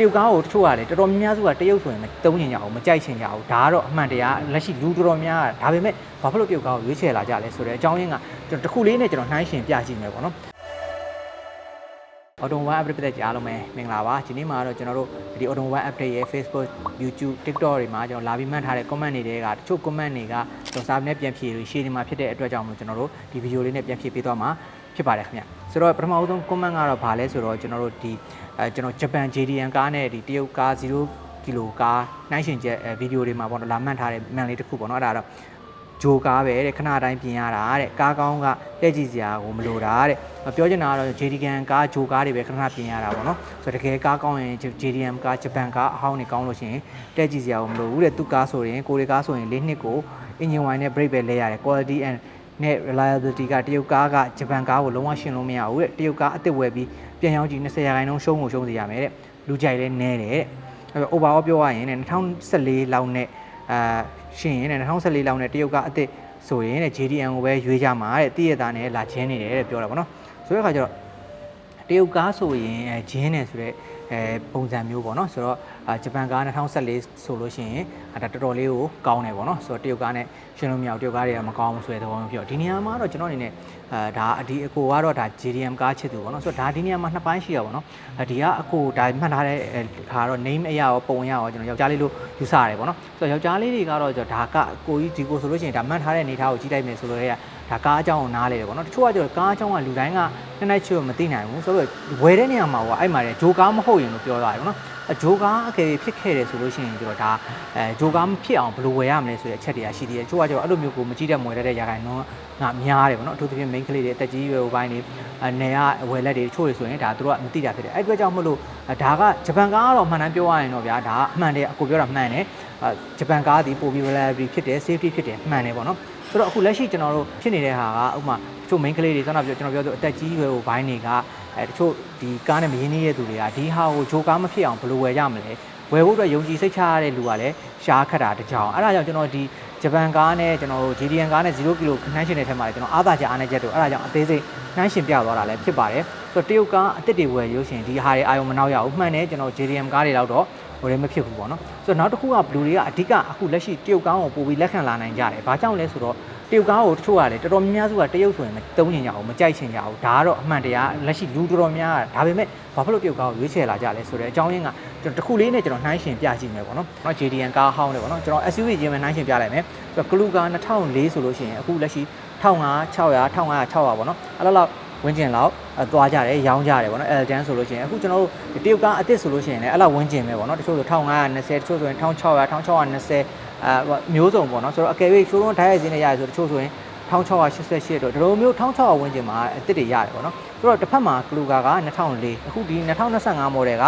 တရုတ်ကားကိုတချို့ကလည်းတော်တော်များများစုကတရုတ်ဆိုရင်မတုံးညင်ကြအောင်မကြိုက်ချင်ကြအောင်ဒါကတော့အမှန်တရားလက်ရှိလူတော်တော်များကဒါပေမဲ့ဘာဖြစ်လို့တရုတ်ကားကိုရွေးချယ်လာကြလဲဆိုတဲ့အကြောင်းရင်းကကျွန်တော်တစ်ခုလေးနဲ့ကျွန်တော်နှိုင်းရှင်ပြကြည့်မယ်ပေါ့နော် Auto One Update တဲ့ကြားလုံးပဲမင်္ဂလာပါဒီနေ့မှာတော့ကျွန်တော်တို့ဒီ Auto One Update ရဲ့ Facebook YouTube TikTok တွေမှာကျွန်တော်လာပြီးမှတ်ထားတဲ့ comment တွေတွေကတချို့ comment တွေကကျွန်တော်စာနဲ့ပြန်ဖြေလို့ရှေ့ဒီမှာဖြစ်တဲ့အတွက်ကြောင့်မလို့ကျွန်တော်တို့ဒီ video လေးနဲ့ပြန်ဖြေပေးသွားမှာ ဖြစ်ပါတယ်ခင်ဗျဆိုတော့ပထမဆုံး comment ကတော့ဘာလဲဆိုတော့ကျွန်တော်တို့ဒီအဲကျွန်တော်ဂျပန် JDM ကားနဲ့ဒီတရုတ်ကား0ကီလိုကားနှိုင်းရှင်ချက်ဗီဒီယိုတွေမှာပေါ့နော်လာမှတ်ထားတဲ့ man လေးတစ်ခုပေါ့နော်အဲ့ဒါတော့ဂျိုကားပဲတဲ့ခဏတိုင်းပြင်ရတာတဲ့ကားကောင်းကတက်ကြည့်စရာကိုမလိုတာတဲ့ပြောချင်တာကတော့ JDM ကားဂျိုကားတွေပဲခဏခဏပြင်ရတာပေါ့နော်ဆိုတော့တကယ်ကားကောင်းရင် JDM ကားဂျပန်ကားအဟောင်းတွေကောင်းလို့ရှိရင်တက်ကြည့်စရာကိုမလိုဘူးတဲ့သူကားဆိုရင်ကိုရီကားဆိုရင်၄နှစ်ကို engine wine နဲ့ brake ပဲလဲရတယ် quality and နဲ့ reliability ကတရုတ်ကားကဂျပန်ကားကိုလုံးဝရှင်းလို့မရဘူးတဲ့တရုတ်ကားအစ်စ်ဝယ်ပြီးပြန်ရောင်းကြည့်20ရာခိုင်နှုန်းရှုံးကိုရှုံးစေရမယ်တဲ့လူကြိုက်လဲနဲတယ်တဲ့အဲ့တော့ overall ပြောရရင်တဲ့2014လောက်နဲ့အာရှင်ရင်တဲ့2014လောက်နဲ့တရုတ်ကအစ်စ်ဆိုရင်တဲ့ JDM ကိုပဲရွေးကြမှာတဲ့တည့်ရတာနဲ့လာချင်းနေတယ်တဲ့ပြောတာဗောနော်ဆိုတဲ့အခါကျတော့တရုတ်ကားဆိုရင်အဲဂျင်းတယ်ဆိုတော့ အဲပုံစံမျိုးပေါ့နော်ဆိုတော့အာဂျပန်ကား2014ဆိုလို့ရှိရင်အဲဒါတော်တော်လေးကိုကောင်းတယ်ပေါ့နော်ဆိုတော့တရုတ်ကားနဲ့ရှင်းလို့မရဘူးတရုတ်ကားတွေကမကောင်းဘူးဆိုတဲ့သဘောမျိုးပြောဒီနေရာမှာတော့ကျွန်တော်အနေနဲ့အဲဒါအဒီအကိုကတော့ဒါ JDM ကားချစ်သူပေါ့နော်ဆိုတော့ဒါဒီနေရာမှာနှစ်ပိုင်းရှိရပါတော့အဲဒီကအကိုဒါမှတ်ထားတဲ့ခါတော့ name အရာရောပုံအရာရောကျွန်တော်ယောက်ျားလေးလို့ယူဆရတယ်ပေါ့နော်ဆိုတော့ယောက်ျားလေးတွေကတော့ကျွန်တော်ဒါကကိုကြီးဒီကိုဆိုလို့ရှိရင်ဒါမှတ်ထားတဲ့အနေထားကိုကြည့်လိုက်မယ်ဆိုလို့ရ ဒါကားအကြောင်းကိုနားလေတယ်ပေါ့နော်တချို့ကကျတော့ကားအကြောင်းကလူတိုင်းကနှစ်နိုင်ချွတ်မသိနိုင်ဘူးဆိုတော့ဝယ်တဲ့နေရာမှာကအဲ့မှာလေဂျိုကားမဟုတ်ရင်လို့ပြောတာတယ်ပေါ့နော်အဂျိုကားအကယ်ဖြစ်ခဲ့တယ်ဆိုလို့ရှိရင်ကျတော့ဒါအဲဂျိုကားမဖြစ်အောင်ဘယ်လိုဝယ်ရမလဲဆိုတဲ့အချက်တွေကရှိသေးတယ်တချို့ကကျတော့အဲ့လိုမျိုးကိုမကြည့်တဲ့မွယ်တတ်တဲ့ຢာခိုင်နှုန်းကများတယ်ပေါ့နော်အထူးသဖြင့် main ကလေးတွေအသက်ကြီးရွယ်ဟိုပိုင်းတွေအနေကဝယ်လက်တွေတချို့တွေဆိုရင်ဒါသူတို့ကမသိတာဖြစ်တယ်အဲ့အတွက်ကြောင့်မလို့ဒါကဂျပန်ကားကတော့မှန်တမ်းပြောရရင်တော့ဗျာဒါကအမှန်တယ်အကိုပြောတာမှန်တယ်ဂျပန်ကားဒီပိုပြီး reliability ဖြစ်တယ် safety ဖြစ်တယ်မှန်တယ်ပေါ့နော် ဆိုတော့အခုလက်ရှိကျွန်တော်တို့ဖြစ်နေတဲ့ဟာကဥပမာတချို့ main ကလေးတွေကျွန်တော်ပြောကျွန်တော်ပြောဆိုအသက်ကြီးရွယ်ဟိုဘိုင်းတွေကအဲတချို့ဒီကားနဲ့မရင်းနှီးတဲ့သူတွေကဒီဟာကိုဂျိုကားမဖြစ်အောင်ဘယ်လိုဝယ်ကြမလဲဝယ်ဖို့အတွက်ယုံကြည်စိတ်ချရတဲ့လူကလည်းရှားခတ်တာတကြောင်အဲ့ဒါကြောင့်ကျွန်တော်ဒီ ဂျပန်ကားနဲ့ကျွန်တော်တို့ JDM ကားနဲ့0ကီလိုနှိုင်းရှင်တဲ့ထက်မှာလည်းကျွန်တော်အားသာချက်အားနည်းချက်တို့အဲ့ဒါကြောင့်အသေးစိတ်နှိုင်းရှင်ပြသွားတာလည်းဖြစ်ပါတယ်ဆိုတော့တရုတ်ကားအစ်စ်တွေဝယ်ရုပ်ရှင်ဒီဟာတွေအာရုံမနောက်ရဘူးမှန်တယ်ကျွန်တော် JDM ကားတွေတော့ဟိုလည်းမဖြစ်ဘူးပေါ့နော်ဆိုတော့နောက်တစ်ခုကဘလူတွေကအဓိကအခုလက်ရှိတရုတ်ကားကိုပို့ပြီးလက်ခံလာနိုင်ကြတယ်ဘာကြောင့်လဲဆိုတော့ တရုတ်ကားကိုတချို့ကလည်းတော်တော်များများစုကတရုတ်ဆိုရင်မတုံးညင်ကြအောင်မကြိုက်ချင်ကြအောင်ဒါကတော့အမှန်တရားလက်ရှိလူတော်တော်များကဒါပေမဲ့ဘာဖြစ်လို့တရုတ်ကားကိုရွေးချယ်လာကြလဲဆိုတဲ့အကြောင်းရင်းကကျွန်တော်တစ်ခုလေးနဲ့ကျွန်တော်နှိုင်းရှင်ပြကြည့်မယ်ပေါ့နော်ကျွန်တော် JDM ကားဟောင်းတယ်ပေါ့နော်ကျွန်တော် SUV ချင်းပဲနှိုင်းရှင်ပြလိုက်မယ်ဆိုတော့ကလူကား2004ဆိုလို့ရှိရင်အခုလက်ရှိ1500 600 1500 600ပေါ့နော်အဲ့လောက်လောက်ဝင်းကျင်လောက်သွားကြတယ်ရောင်းကြတယ်ပေါ့နော် L10 ဆိုလို့ရှိရင်အခုကျွန်တော်တို့တရုတ်ကားအစ်စ်ဆိုလို့ရှိရင်လည်းအဲ့လောက်ဝင်းကျင်ပဲပေါ့နော်တချို့ဆို1520တချို့ဆိုရင်1600 1620 အဲမျိုးစုံပေါ့နော်ဆိုတော့အကယ်၍ showroom ဓာတ်ရိုက်စင်းနဲ့ရတယ်ဆိုတချို့ဆိုရင်1688တော့ဒီလိုမျိုး1600ဝန်းကျင်မှာအစ်စ်တွေရတယ်ပေါ့နော်ဆိုတော့တစ်ဖက်မှာကလူကာက2004အခုဒီ2025 model က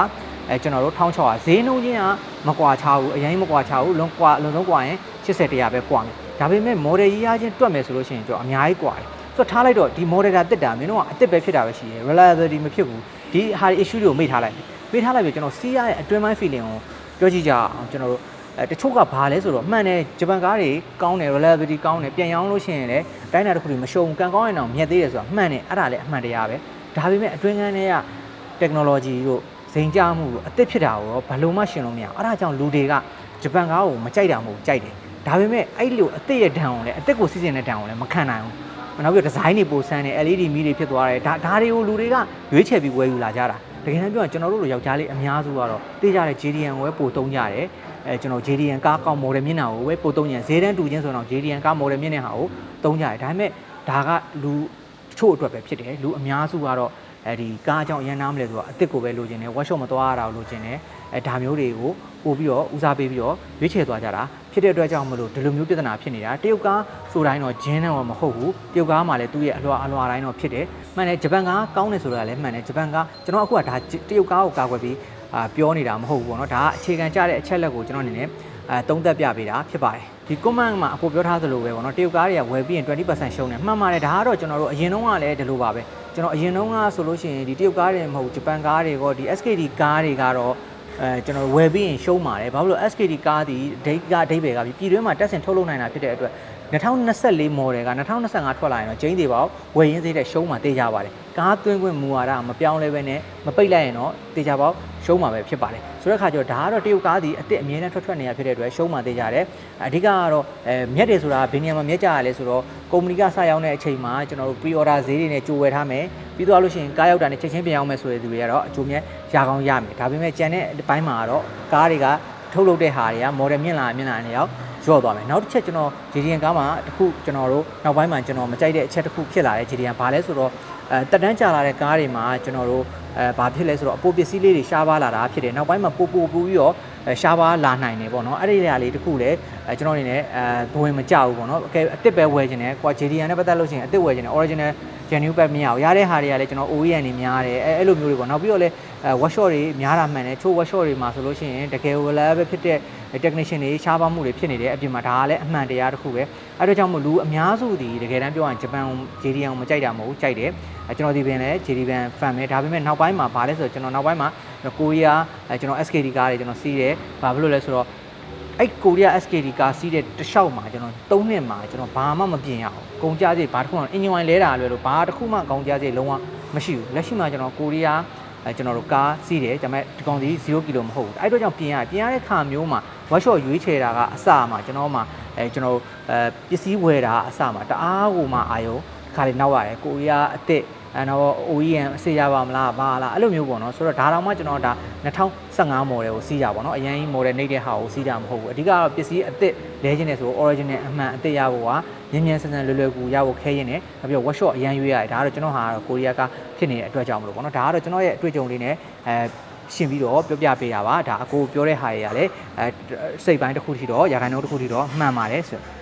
အဲကျွန်တော်တို့1600ဈေးနှုန်းချင်းကမကွာချဘူးအရင်မကွာချဘူးလုံးကွာလုံးဆုံးကွာရင်80တရားပဲကွာမယ်ဒါပေမဲ့ model ကြီးရချင်းတွက်မယ်ဆိုလို့ရှိရင်ကျွန်တော်အများကြီးကွာတယ်ဆိုတော့ထားလိုက်တော့ဒီ model ကတက်တာမင်းတို့ကအစ်စ်ပဲဖြစ်တာပဲရှိရယ် reliability မဖြစ်ဘူးဒီဟာ issue တွေကိုမေ့ထားလိုက်မေ့ထားလိုက်ပြီကျွန်တော်စီးရရဲ့အတွင်းပိုင်း feeling ကိုပြောကြည့်ကြအောင်ကျွန်တော်တို့ အဲတချို့ကဘာလဲဆိုတော့မှန်တယ်ဂျပန်ကားတွေကောင်းတယ် reliability ကောင်းတယ်ပြန်ရောင်းလို့ရှိရင်လည်းတိုင်းတာတစ်ခုတွေမရှုံကန်ကောင်းရင်တော့မြက်သေးတယ်ဆိုတာမှန်တယ်အဲ့ဒါလည်းအမှန်တရားပဲဒါပေမဲ့အတွင်းကန်းတွေက technology တို့ဇိမ်ကြမှုတို့အသစ်ဖြစ်တာကိုတော့ဘယ်လိုမှရှင်းလို့မရအောင်အဲ့ဒါကြောင့်လူတွေကဂျပန်ကားကိုမကြိုက်တာမဟုတ်ဘူးကြိုက်တယ်ဒါပေမဲ့အဲ့လိုအသစ်ရဲ့ဒဏ်ကိုလည်းအသစ်ကိုစီစဉ်တဲ့ဒဏ်ကိုလည်းမခံနိုင်ဘူးနောက်ပြီးဒီဇိုင်းတွေပိုဆန်းတယ် LED မီးတွေဖြစ်သွားတယ်ဒါဒါတွေကိုလူတွေကရွေးချယ်ပြီးဝယ်ယူလာကြတာတကယ်တမ်းပြောရင်ကျွန်တော်တို့လိုယောက်ျားလေးအများစုကတော့တေးကြတဲ့ JDM ကိုပဲပို့သုံးကြတယ် အဲကျွန်တော် JDM ကားကောင်း model မျက်နှာကိုပဲပို့သုံးကြတယ်ဈေးတန်းတူချင်းဆိုတော့ JDM ကား model မျက်နှာကိုသုံးကြတယ်ဒါပေမဲ့ဒါကလူတချို့အတွက်ပဲဖြစ်တယ်လူအများစုကတော့အဲဒီကားအကြောင်းအရင်နားမလဲဆိုတော့အစ်စ်ကိုပဲလိုချင်တယ် workshop မသွားရတာကိုလိုချင်တယ်အဲဒါမျိုးတွေကိုပို့ပြီးတော့ဦးစားပေးပြီးတော့ရွေးချယ်သွားကြတာဖြစ်တဲ့အတွက်ကြောင့်မလို့ဒီလိုမျိုးပြဿနာဖြစ်နေတာတရုတ်ကားဆိုတိုင်းတော့ဂျင်းတော့မဟုတ်ဘူးတရုတ်ကားမှာလည်းသူ့ရဲ့အလွှာအလွှာတိုင်းတော့ဖြစ်တယ်မှန်တယ်ဂျပန်ကားကောင်းတယ်ဆိုတာလည်းမှန်တယ်ဂျပန်ကားကျွန်တော်အခုကဒါတရုတ်ကားကိုကာကွယ်ပြီးအာ ပြောနေတာမဟုတ်ဘူးပေါ့နော်ဒါကအခြေခံကျတဲ့အချက်လက်ကိုကျွန်တော်အနေနဲ့အဲသုံးသပ်ပြပေးတာဖြစ်ပါတယ်ဒီ comment မှာအပေါ်ပြောထားသလိုပဲပေါ့နော်တရုတ်ကားတွေကဝယ်ပြီးရင်20%ရှုံးတယ်မှန်ပါတယ်ဒါကတော့ကျွန်တော်တို့အရင်တုန်းကလည်းဒီလိုပါပဲကျွန်တော်အရင်တုန်းကဆိုလို့ရှိရင်ဒီတရုတ်ကားတွေမဟုတ်ဂျပန်ကားတွေကောဒီ SKD ကားတွေကတော့အဲကျွန်တော်ဝယ်ပြီးရင်ရှုံးပါတယ်ဘာလို့လဲ SKD ကားဒီဒိတ်ကအဓိပ္ပာယ်ကပြည်တွင်းမှာတက်ဆင်ထုတ်လုပ်နိုင်တာဖြစ်တဲ့အတွက်2024 model က2025ထွက်လာရင်တော့ကျင်းသေးပါဘူးဝယ်ရင်းသေးတဲ့ရှုံးမှတေးကြပါတယ် ကားသွင်းခွင့်မူဝါဒမပြောင်းလဲပဲနဲ့မပိတ်လိုက်ရင်တော့တေချာပေါက်ရှုံးမှာပဲဖြစ်ပါတယ်ဆိုတဲ့အခါကျတော့ဒါကတော့တရုတ်ကားဒီအစ်စ်အမြဲတမ်းထွက်ထွက်နေရဖြစ်တဲ့အတွက်ရှုံးမှာတေချာတယ်အဓိကကတော့အဲမြက်တယ်ဆိုတာဘယ်နေရာမှာမြက်ကြရလဲဆိုတော့ကုမ္ပဏီကစရောက်တဲ့အချိန်မှာကျွန်တော်တို့ pre order ဈေးတွေနဲ့ကြိုဝယ်ထားမယ်ပြီးတော့လို့ရှိရင်ကားရောက်တာနဲ့ချက်ချင်းပြန်အောင်မယ်ဆိုတဲ့သူတွေကတော့အကျိုးမြတ်ရကောင်းရမယ်ဒါပေမဲ့ကြံတဲ့ဘိုင်းမှာကတော့ကားတွေက ထုတ်လုပ်တဲ့ဟာတွေက model မြင့်လာမြင့်လာနေရောက်ရော့သွားမယ်နောက်တစ်ချက်ကျွန်တော် JDN ကားမှာတစ်ခုကျွန်တော်တို့နောက်ပိုင်းမှာကျွန်တော်မကြိုက်တဲ့အချက်တစ်ခုဖြစ်လာတယ် JDN ဘာလဲဆိုတော့အဲတက်တန်းကြာလာတဲ့ကားတွေမှာကျွန်တော်တို့အဲဘာဖြစ်လဲဆိုတော့အပိုပစ္စည်းလေးတွေရှားပါလာတာဖြစ်တယ်နောက်ပိုင်းမှာပို့ပို့ပူပြီးတော့အဲရှားပါလာနိုင်တယ်ပေါ့နော်အဲ့ဒီနေရာလေးတစ်ခုလည်းအဲကျွန်တော်အနေနဲ့အဲဘဝင်မကြဘူးပေါ့နော်အကယ်အစ်စ်ပဲဝယ်ခြင်းနဲ့ကွာ JDN နဲ့ပတ်သက်လို့ရှိရင်အစ်စ်ဝယ်ခြင်းနဲ့ original genuine pack မရဘူးရတဲ့ဟာတွေကလည်းကျွန်တော် OEM တွေများတယ်အဲအဲ့လိုမျိုးတွေပေါ့နောက်ပြီးတော့လည်းအဲ workshop တွေများတာမှန်တယ်ချို့ workshop တွေမှာဆိုလို့ရှိရင်တကယ်ဝယ်လာပဲဖြစ်တဲ့ technician တွေရှားပါမှုတွေဖြစ်နေတယ်အပြင်မှာဒါကလည်းအမှန်တရားတစ်ခုပဲအဲ့ဒါကြောင့်မို့လူအများစုဒီတကယ်တမ်းပြောရရင်ဂျပန် JDN ကိုမကြိုက်တာမဟုတ်ဘူးကြိုက်တယ်အဲကျွန်တော်ဒီပင်လည်း JDN fan ပဲဒါပေမဲ့နောက်ပိုင်းမှာဘာလဲဆိုတော့ကျွန်တော်နောက်ပိုင်းမှာကိုရီးယားအဲကျွန်တော် SKD ကားတွေကျွန်တော်စီးတယ်ဘာဖြစ်လို့လဲဆိုတော့ အဲ့ကိုရီးယား SKD ကားစီးတဲ့တစ်လျှောက်မှာကျွန်တော်၃နှစ်မှာကျွန်တော်ဘာမှမပြင်ရအောင်ကုန်ကြစိတ်ဘာတစ်ခုမှအင်ဂျင်ဝိုင်လဲတာလွယ်လို့ဘာတစ်ခုမှကုန်ကြစိတ်လုံးဝမရှိဘူးလက်ရှိမှာကျွန်တော်ကိုရီးယားအဲကျွန်တော်တို့ကားစီးတယ်ဒါပေမဲ့ဒီကောင်စီ0ကီလိုမဟုတ်ဘူးအဲ့တော့ကြောင့်ပြင်ရပြင်ရတဲ့ခါမျိုးမှာ workshop ရွေးချယ်တာကအစမှာကျွန်တော်မှာအဲကျွန်တော်အဲပစ္စည်းဝယ်တာအစမှာတအားကိုမှအာယုံခါလေးနောက်ရတယ်ကိုရီးယားအစ်စ် အဲတော့ OEM အစေရပါမလားဘာလားအဲ့လိုမျိုးပေါ့နော်ဆိုတော့ဒါတော့မှကျွန်တော်ဒါ2015 model ကိုစီးတာပေါ့နော်အရင်ကြီး model နေတဲ့ဟာကိုစီးတာမဟုတ်ဘူးအဓိကတော့ပစ္စည်းအစ်စ်လဲခြင်းနဲ့ဆို original အမှန်အစ်စ်ရဖို့ကမြင်မြန်ဆန်ဆန်လွယ်လွယ်ကူရဖို့ခဲရင်နဲ့ပြီးတော့ workshop အရန်ရွေးရတယ်ဒါကတော့ကျွန်တော်ဟာကိုရီးယားကဖြစ်နေတဲ့အတွက်ကြောင့်မလို့ပေါ့နော်ဒါကတော့ကျွန်တော်ရဲ့အတွေ့အကြုံလေးနဲ့အဲရှင်းပြီးတော့ပြောပြပေးတာပါဒါအကိုပြောတဲ့ဟာတွေကလည်းအဲစိတ်ပိုင်းတစ်ခုထိတော့ရာခိုင်နှုန်းတစ်ခုထိတော့မှန်ပါတယ်ဆို